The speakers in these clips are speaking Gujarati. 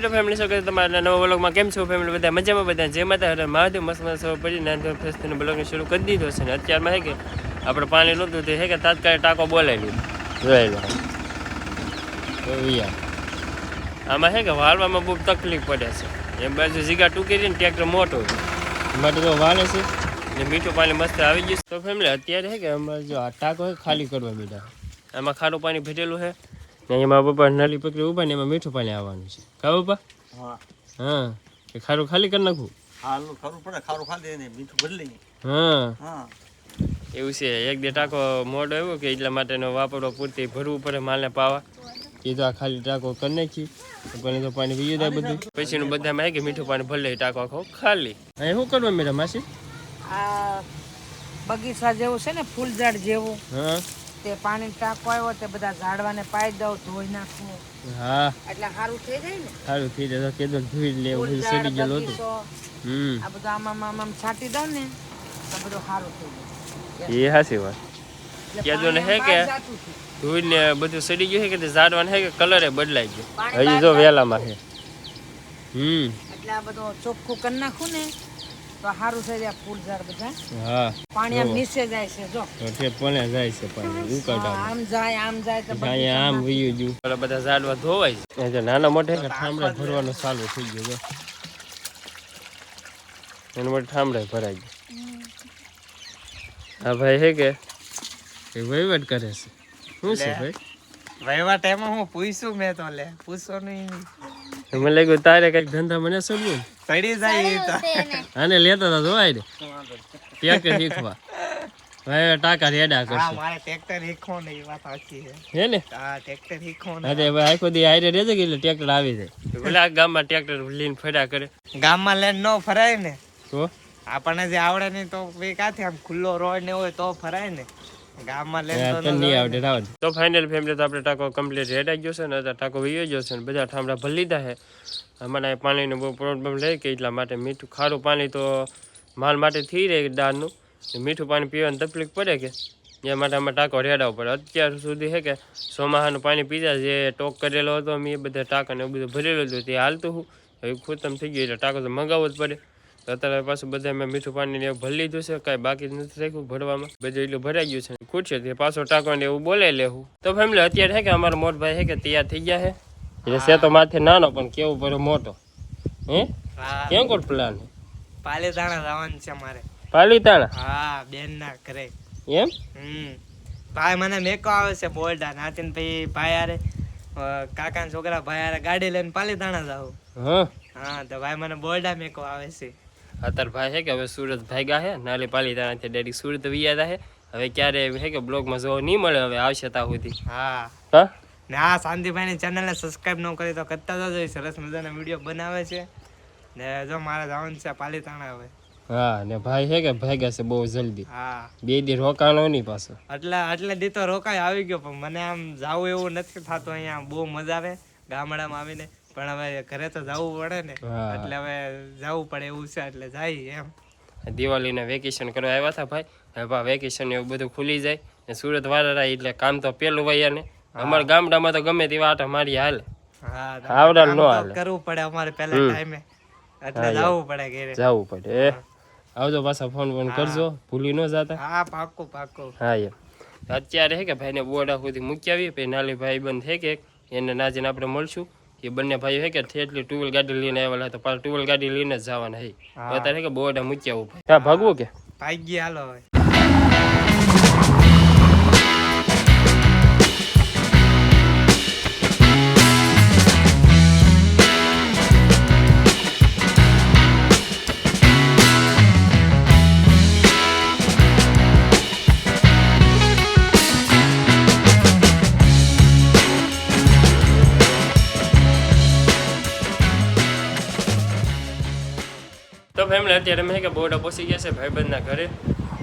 યુટ્યુબ ફેમિલી છો કે તમારા નવા બ્લોગમાં કેમ છો? ફેમિલી બધા મજામાં બધા જે માતા હતા મહાદેવ મસ્ત મસ્ત સૌ પડી. નાનતો ફેસ્ટનો બ્લોગને શરૂ કરી દીધો છે ને. અત્યારમાં હે કે આપણે પાણી નહોતું તે હે કે તાત્કાલિક ટાંકો બોલાવી જોઈ લો. આમાં હે કે વાળવામાં બહુ તકલીફ પડે છે. એમ બાજુ જીગા ટૂંકી ને ટ્રેક્ટર મોટો માટે તો વાળે છે. ને મીઠું પાણી મસ્ત આવી ગયું તો ફેમિલી અત્યારે હે કે અમારે જો આ ટાંકો હે ખાલી કરવા બેઠા. આમાં ખારું પાણી ભેટેલું છે ને એમાં પપ્પા નાલી પકડી ઊભા ને એમાં મીઠું પાણી આવવાનું છે. કા પપ્પા? હા. હા. એ ખારું ખાલી કરી નાખું? હાલું ખરું પડે ખારું ખાલી ને મીઠું બદલી હા. હા. એવું છે એક બે ટાંકો મોડો આવ્યો કે એટલા માટેનો વાપરવા પૂરતી ભરવું પડે માલને પાવા. એ તો આ ખાલી ટાંકો કરી નાખી પણ તો પાણી પીએ જાય બધું. પછીનું બધામાં માં કે મીઠું પાણી ભલે લે ટાંકો આખો ખાલી. અહીં શું કરવા મેડમ માસી? આ બગીચા જેવું છે ને ફૂલ ઝાડ જેવું. હા. તે પાણી ટાંકો આવ્યો તે બધા ઝાડવાને પાઈ દઉં ધોઈ નાખું. હા. એટલે સારું થઈ જાય ને? સારું થઈ જાય કેદો ધોઈ લે બધું સડી ગયેલું હતું. હમ. આ બધું આમાં આમાં છાંટી દઉં ને તો બધું સારું થઈ જાય. એ હાસી વાત. કહેજો ને હે કે- ધોઈ ને બધું સડી ગયું છે કે ઝાડવાને હે કે કલરે બદલાઈ ગયો? હજી જો વેલામાં છે. હમ. એટલે આ બધું ચોખ્ખું કરી નાખું ને તો સારું થઈ જાય ફૂલઝાડ બધા. હા. પાણી આમ નીચે જાય છે જો. તો તે જાય છે પાણી ઉકાડા આમ જાય આમ જાય તો અહીંયા આમ વયું જુ બધા ઝાડવા ધોવાય છે. એટલે નાના મોટે ઠામડે ભરવાનો ચાલુ થઈ ગયો જો. એના મોટે ઠામડે ભરાઈ ગયું. હા ભાઈ હે કે? એ વહીવટ કરે છે. શું છે ભાઈ? વહીવટ એમાં હું પૂછું મેં તો લે. પૂછો નહીં. મને લાગ્યું તારે કંઈક ધંધા મને સમજ્યું પડી જાય આને લેતા હતા જોવાય ને ટ્રેક્ટર શીખવા. ભાઈ ટાકા રેડા કરશે. મારે ટ્રેક્ટર શીખવો ને એ વાત સાચી છે. હે ને? હા ટ્રેક્ટર શીખવો ને. અરે ભાઈ આખો દી આયરે રહેશે કે એટલે ટ્રેક્ટર આવી જાય. ભલે આ ગામમાં ટ્રેક્ટર લઈને ફર્યા કરે. ગામમાં લઈને ન ફરાય ને. તો આપણને જે આવડે નહીં તો ભાઈ કાંથી આમ ખુલ્લો રોડ ને હોય તો ફરાય ને. તો ફાઇનલ ફેમિલી તો આપણે ટાંકો કમ્પ્લીટ રેડાઈ ગયો છે ને અત્યારે ટાંકો વયો ગયો છે ને. બધા ઠામડા ભરી લીધા છે. અમારે પાણીનો બહુ પ્રોબ્લેમ રહે કે એટલા માટે મીઠું ખારું પાણી તો માલ માટે થઈ રહે દાળનું. ને મીઠું પાણી પીવાની તકલીફ પડે કે? એ માટે અમે ટાંકો રેડાવો પડે. અત્યાર સુધી છે કે સોમાહાનું પાણી પીતા જે ટોક કરેલો હતો મેં એ બધા ટાંકાને એવું બધું ભરેલું હતું તે હાલતું હું હવે ખતમ થઈ ગયું એટલે ટાંકો તો મંગાવવો જ પડે. અત્યારે પાછું બધા મેં મીઠું પાણી ને ભરી લીધું છે કાંઈ બાકી નથી રાખ્યું ભરવામાં. બધું એટલું ભરાઈ ગયું છે ખૂટશે તે પાછો ટાંકો ને એવું બોલે લેવું તો ફેમિલી અત્યારે છે કે અમારો મોટભાઈ છે કે તૈયાર થઈ ગયા છે એટલે છે તો માથે નાનો પણ કેવું પડે મોટો. હે? કેમ કોટ પ્લાન પાલીતાણા જવાનું છે મારે પાલીતાણા? હા બેન ના ઘરે. એમ? હમ. ભાઈ મને મેકો આવે છે બોલડા નાતીન ભાઈ ભાઈ આરે કાકા છોકરા ભાઈ આરે ગાડી લઈને પાલીતાણા જાવ હા. હા તો ભાઈ મને બોલડા મેકો આવે છે. અત્યારે ભાઈ છે કે હવે સુરત ભાગ્યા છે નાલી પાલીતાણાથી ડેડી સુરત વિયા છે. હવે ક્યારે છે કે બ્લોગમાં જોવા નહીં મળે હવે આવશે ત્યાં સુધી. હા. હા? ને આ શાંતિભાઈની ચેનલને સબસ્ક્રાઈબ ન કરી તો કરતા જજો સરસ મજાના વીડિયો બનાવે છે. ને જો મારે જવાનું છે પાલીતાણા હવે. હા ને ભાઈ છે કે ભાગ્યા છે બહુ જલ્દી. હા. બે દી રોકાણો નહીં પાછો. એટલે એટલે દી તો રોકાય આવી ગયો પણ મને આમ જાવું એવું નથી થતું અહીંયા બહુ મજા આવે ગામડામાં આવીને. પણ હવે ઘરે તો જવું પડે ને. એટલે હવે જવું પડે એવું છે એટલે જાય એમ. દિવાળીના વેકેશન કરવા આવ્યા હતા ભાઈ. હવે વેકેશન એવું બધું ખુલી જાય. ને સુરત વાળા એટલે કામ તો પેલું વૈયા ને. અમારા ગામડામાં તો ગમે તેવા આટા મારી હાલ. આવડા નો હાલ. કરવું પડે અમારે પહેલા ટાઈમે એટલે જવું પડે ઘરે. જવું પડે આવજો પાછા ફોન ફોન કરજો ભૂલી ન જાતા. હા પાક્કો પાક્કો. હા એમ અત્યારે હે કે ભાઈને બોર્ડા સુધી મૂકી આવી પછી નાલી ભાઈ બંધ હે કે એને નાજીને આપણે મળશું. એ બંને ભાઈઓ હે કે ઠેઠલી ટુવેલ ગાડી લઈને આવેલા હતા પાછા ટુવેલ ગાડી લઈને જ જવાના હે. અત્યારે કે બોર્ડ મૂક્યા ઊભા ભાઈ ભાગવું કે? ભાગી હાલો હવે. તો ફેમિલી અત્યારે મેં કે બોર્ડ પહોંચી ગયા છે ભાઈબંધના ઘરે.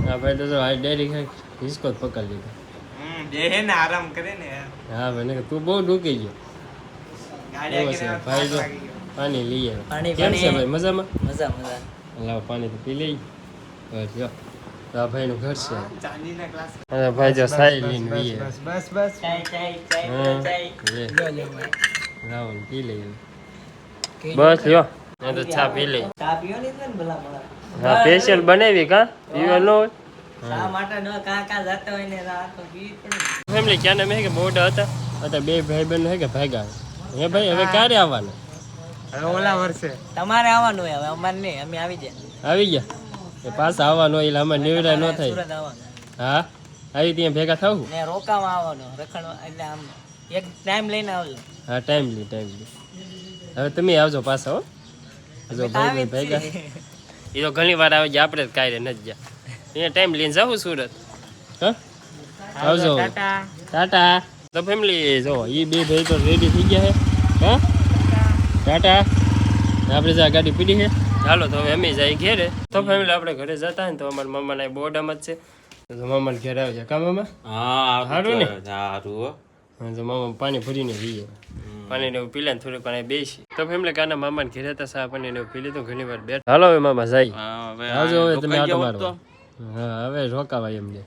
હા ભાઈ તો આ ડેરી ખાઈ હિસકો જ પકડી લીધો. હમ ને આરામ કરે ને હા ભાઈ તું બહુ ડૂકી ગયો. ગાડી ભાઈ જો પાણી લઈ આવે કેમ છે ભાઈ મજામાં? મજા મજા. લાવ પાણી તો પી લઈ બસ જો. આ ભાઈનું ઘર છે. ભાઈ જો સાઈ લઈને વીએ. બસ બસ બસ. હા લે. લાવો ને પી લઈએ. બસ લ્યો મેં તો ચા પી ને ભલા હા સ્પેશિયલ બનાવી કા? પીવા નો હોય? માટે ન કાં કાં જતા હોય ને આ તો પીવી ફેમિલી ક્યાં નામ હે કે મોટા હતા? હતા બે ભાઈ બહેન હે કે ભાગ્યા હે? ભાઈ હવે ક્યારે આવવાનું? હવે ઓલા વર્ષે. તમારે આવવાનું હોય હવે અમારે નહીં અમે આવી જાય આવી ગયા? એ પાછા આવવાનું હોય એટલે અમારે નિવડા ન થાય. હા? આવી ત્યાં ભેગા થવું? ને રોકાવા આવવાનું રખડવા એટલે આમ એક ટાઈમ લઈને આવજો. હા ટાઈમ લી ટાઈમ લી. હવે તમે આવજો પાછા હો. જો ભાઈ ભાઈ ભેગા. એ તો ઘણી વાર આવે છે આપણે જ કાંઈ નથી ગયા અહીંયા ટાઈમ લઈને જાઉં સુરત. હા? આવજો. ટાટા. ટાટા. તો ફેમિલી જો એ બે ભાઈ તો રેડી થઈ ગયા છે હા? ટાટા. આપણે જા ગાડી પીડી છે ચાલો તો હવે અમે જાય ઘેરે. તો ફેમિલી આપણે ઘરે જતા હોય ને તો અમારા મામાના બોર્ડમાં જ છે. તો મામાને ઘેર આવે છે કા મામા? હા સારું ને? સારું હા તો મામા પાણી ભરીને જઈએ. પાણી ને પી લે ને થોડું પાણી બેસી. તો ફેમલે કાના મામાને ઘેરે હતા સા પાણી ને પી લીધું ઘણી વાર બેઠ હાલો હવે મામા જાય. આવજો હવે તમે આટો મારો હા હવે રોકાવાય એમને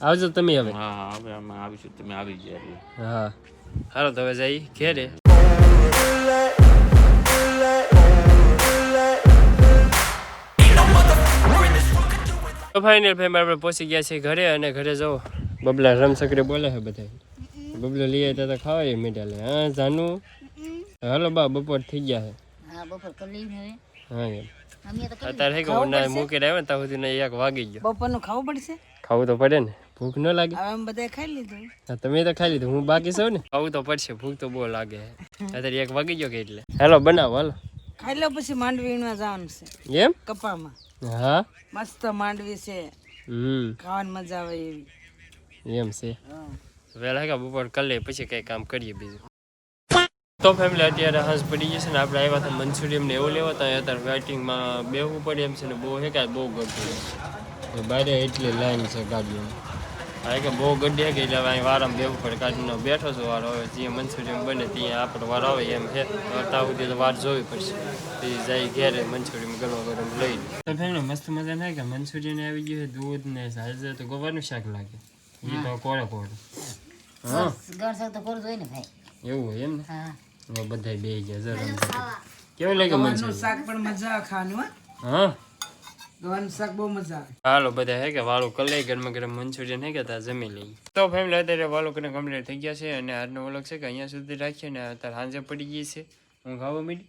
આવજો તમે હવે. હા હવે અમે આવીશું તમે આવી જાય હા. હાલો તો હવે જઈ ઘેરે. તો ફાઇનલ ફેમ આપણે પહોંચી ગયા છીએ ઘરે અને ઘરે જાઓ બબલા રમસકરી બોલે છે બધા બબલો લઈ આવ્યા તો ખાવાય મીઠા લે. હા જાનું? હાલો બા બપોર થઈ ગયા છે હા બપોર કરી લઈને હવે. હા એમ. અત્યારે કે ઉના ને ત્યાં સુધી એક વાગી ગયો. બપોરનું ખાવું પડશે? ખાવું તો પડે ને. ભૂખ ન લાગે? હવે બધા ખાઈ લીધું. હા, તમે તો ખાઈ લીધું. હું બાકી છું ને. ખાવું તો પડશે ભૂખ તો બહુ લાગે. અત્યારે એક વાગી ગયો કે એટલે. હેલો બનાવો હાલો. ખાઈ લો પછી માંડવી વીણવા જવાનું છે. એમ? કપામાં. હા? મસ્ત માંડવી છે. હમ. ખાવાની મજા આવે એવી. એમ છે. હા. વહેલા કે બપોર કરી લઈએ પછી કઈ કામ કરીએ બીજું. તો ફેમિલી અત્યારે હંસ પડી જશે ને આપણે આવ્યા હતા મંચુરિયમ ને એવું લેવા હતા અત્યારે વેટિંગમાં બેહવું પડે એમ છે ને બહુ હે બહુ ગડ્યું બારે એટલી લાઈન છે ગાડીઓની હા કે બહુ ગड्डी કે એટલે અહીં વારામાં બેહવું પડે. ગાડીનો બેઠો છો વારો હવે જે મંચુરિયમ બને ત્યાં આપણો વાર આવે એમ છે. ત્યાં સુધી તો વાર જોવી પડશે. પછી જાય ઘેરે મંચુરિયમ ગરમ ગરમ લઈ તો ફેમિલી મસ્ત મજા થાય કે? મંચુરિયન આવી ગયું છે દૂધ ને સાજે તો ગોવાનું શાક લાગે. એ તો કોળે કોળે. હા. ગર તો કરવું જોઈએ ને ભાઈ. એવું હોય એમ ને? હા. બધાય બે ગયા જરા કેવું લાગે મંચુરિયન શાક? પણ મજા આવે ખાવાનું હા. હા. શાક બહુ મજા હાલો બધા હે કે વાળું કલાઈ ગરમ ગરમ મંચુરિયન હે કે ત્યાં જમી લઈ તો ફેમિલી અત્યારે વાળું કરીને કમ્પ્લીટ થઈ ગયા છે અને આજનો વ્લોગ છે કે અહીંયા સુધી રાખીએ ને અત્યારે સાંજે પડી ગઈ છે. હું ખાવા મીડી?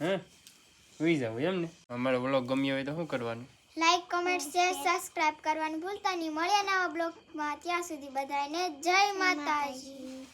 હા? સુઈ જાઉં એમ ને? અમારો વ્લોગ ગમ્યો હોય તો શું કરવાનું? લાઈક કોમેન્ટ શેર સબસ્ક્રાઇબ કરવાનું ભૂલતા નહીં. મળ્યા નવા બ્લોગમાં. ત્યાં સુધી બધાને જય માતાજી.